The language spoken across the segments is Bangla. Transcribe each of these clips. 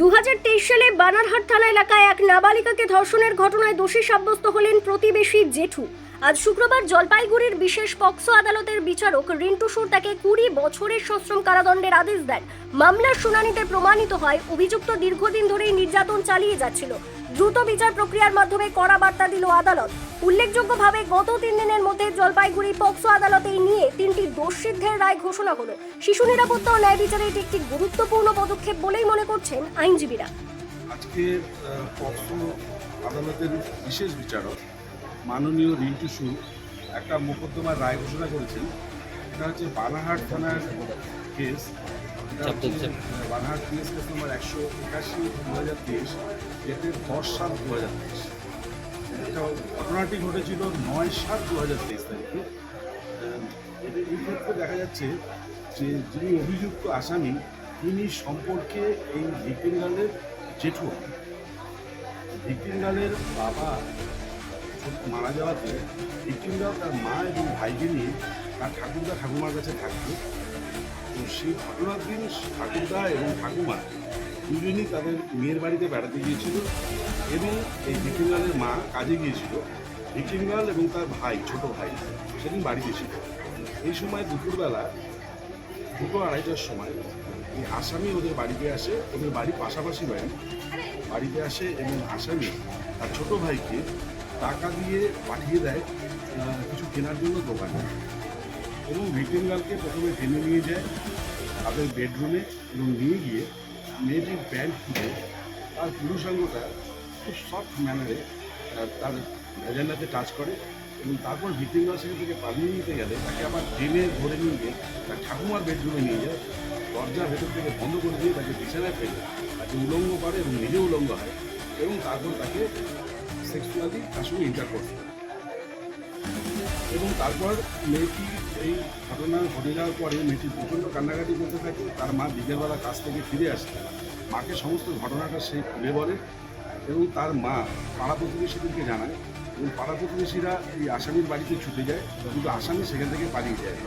দু হাজার তেইশ সালে বানারহাট থানা এলাকায় এক নাবালিকাকে ধর্ষণের ঘটনায় দোষী সাব্যস্ত হলেন প্রতিবেশী জেঠু। আজ শুক্রবার জলপাইগুড়ির বিশেষ পক্সো আদালতের বিচারক রিন্টু সুর তাকে কুড়ি বছরের সশ্রম কারাদণ্ডের আদেশ দেন। মামলার শুনানিতে প্রমাণিত হয়, অভিযুক্ত দীর্ঘদিন ধরেই নির্যাতন চালিয়ে যাচ্ছিল। দ্রুত বিচার প্রক্রিয়ার মাধ্যমে কড়া বার্তা দিল আদালত। উল্লেখযোগ্যভাবে গত তিন দিনের মধ্যে জলপাইগুড়ি পক্সো আদালতে নিয়ে তিনটি দোষসিদ্ধের রায় ঘোষণা হলো। শিশু নিরাপত্তা ও ন্যায় বিচারে এটি একটি গুরুত্বপূর্ণ পদক্ষেপ বলেই মনে করছেন আইনজীবীরা। আজকে পক্সো আদালতের বিশেষ বিচারক মাননীয় রিন্টু সু একটা মোকদ্দমার রায় ঘোষণা করেছেন। এটা হচ্ছে বানাহাট থানার কেস বানাহাট পিএস একশো একাশি দু তেইশ ডেটের দশ সাত দু হাজার তেইশ ঘটনাটি ঘটেছিল নয় সাত দু হাজার তেইশ তারিখে। এতে- এই দেখা যাচ্ছে যে যিনি অভিযুক্ত আসামি, তিনি সম্পর্কে এই ভিক্টিম গার্লের জেঠু ভিক্টিম গার্লের বাবা মারা যাওয়াতে ভিক্টিম গার্ল তার মা এবং ভাইকে নিয়ে তার ঠাকুরদা ঠাকুমার কাছে থাকতো। সেই ঘটনার দিন ঠাকুরদা এবং ঠাকুমা দুজনই তাদের মেয়ের বাড়িতে বেড়াতে গিয়েছিল এবং এই ভিক্টিম গার্লের মা কাজে গিয়েছিল। ভিক্টিম গার্ল এবং তার ভাই, ছোট ভাই, সেদিন বাড়িতে ছিল। এই সময় দুপুরবেলা দুটো আড়াইটার সময় এই আসামি ওদের বাড়িতে আসে ওদের বাড়ি পাশাপাশি বাড়ি, বাড়িতে আসে এবং আসামি তার ছোট ভাইকে টাকা দিয়ে পাঠিয়ে দেয় কিছু কেনার জন্য দোকানে। এবং ভিক্টিম গার্লকে প্রথমে টেনে নিয়ে যায় তাদের বেডরুমে এবং নিয়ে গিয়ে মেয়েটির প্যান্ট খুলে তার পুরুষাঙ্গটা খুব সফট ম্যানারে তার ভেজেন্ডাতে টাচ করে এবং তারপর ভিক্টিম গার্ল সেখান থেকে পালিয়ে নিতে গেলে তাকে আবার টেনে ধরে নিয়ে গিয়ে তার ঠাকুমার বেডরুমে নিয়ে যায়, দরজার ভেতর থেকে বন্ধ করে দিয়ে তাকে বিছানায় ফেলে, তাকে উলঙ্গ করে এবং নিজে উলঙ্গ হয় এবং তারপর তাকে সেক্সুয়ালি তার সঙ্গে ইন্টারকোর্স করে। এবং তারপর মেয়েটি এই ঘটনা ঘটে যাওয়ার পরে মেয়েটি প্রচণ্ড কান্নাকাটি করতে থাকে, তার মা বিকেলবেলা কাজ থেকে ফিরে আসে। মাকে সমস্ত ঘটনাটা সে খুলে বলে এবং তার মা পাড়া প্রতিবেশীদেরকে জানায় এবং পাড়া প্রতিবেশীরা এই আসামির বাড়িতে ছুটে যায়, কিন্তু আসামি সেখান থেকে পালিয়ে যায়।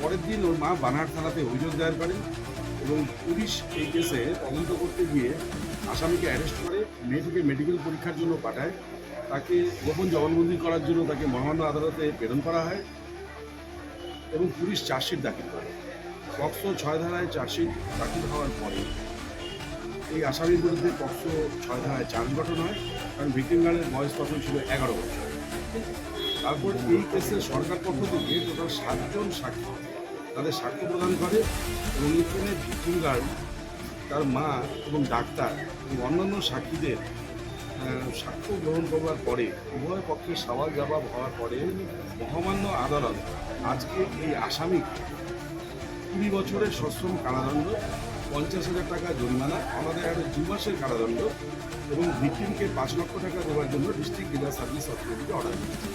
পরের দিন ওর মা বানার থানাতে অভিযোগ দায়ের করেন এবং পুলিশ এই কেসে তদন্ত করতে গিয়ে আসামিকে অ্যারেস্ট করে, মেয়েটিকে মেডিকেল পরীক্ষার জন্য পাঠায় তাকে গোপন জবানবন্দি করার জন্য তাকে মহামান্য আদালতে প্রেরণ করা হয় এবং পুলিশ চার্জশিট দাখিল করে। পক্সো ছয় ধারায় চার্জশিট দাখিল হওয়ার পরে এই আসামির বিরুদ্ধে পক্সো ছয় ধারায় চার্জ গঠন হয় কারণ ভিক্টিম গার্ডের বয়স তখন ছিল এগারো বছর। তারপর এই কেসে সরকার পক্ষ থেকে টোটাল সাতজন সাক্ষী তাদের সাক্ষ্য প্রদান করে এবং এখানে ভিক্টিম গার্ড তার মা এবং ডাক্তার এবং অন্যান্য সাক্ষীদের সাক্ষ্য গ্রহণ করবার পরে, উভয় পক্ষে সওয়াল জবাব হওয়ার পরে মহামান্য আদালত আজকে এই আসামি কুড়ি বছরের সশ্রম কারাদণ্ড, পঞ্চাশ হাজার টাকা জরিমানা, আমাদের আরও দু মাসের কারাদণ্ড এবং ভিক্টিমকে পাঁচ লক্ষ টাকা দেওয়ার জন্য ডিস্ট্রিক্ট জেলা সার্ভিস অথরিটিকে অর্ডার দিয়েছে।